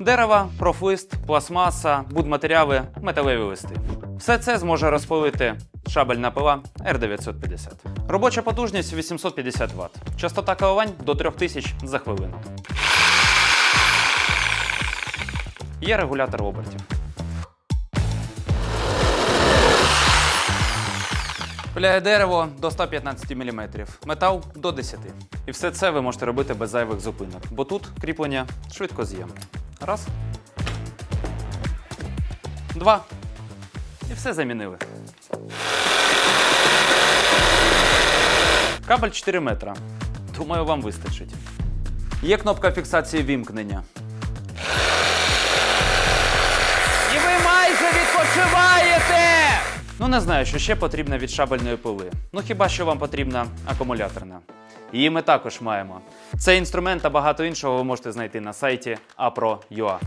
Дерева, профлист, пластмаса, будматеріали, металеві листи. Все це зможе розпилити шабельна пила R950. Робоча потужність 850 Вт. Частота коливань до 3000 за хвилину. Є регулятор обертів. Пиляє дерево до 115 мм, метал до 10 І все це ви можете робити без зайвих зупинок, бо тут кріплення швидкоз'ємне. Раз. Два. І все замінили. Кабель 4 метра. Думаю, вам вистачить. Є кнопка фіксації вімкнення. І ви майже відпочиваєте! Ну не знаю, що ще потрібно від шабельної пили. Ну хіба що вам потрібна акумуляторна. Її ми також маємо. Цей інструмент та багато іншого ви можете знайти на сайті apro.ua.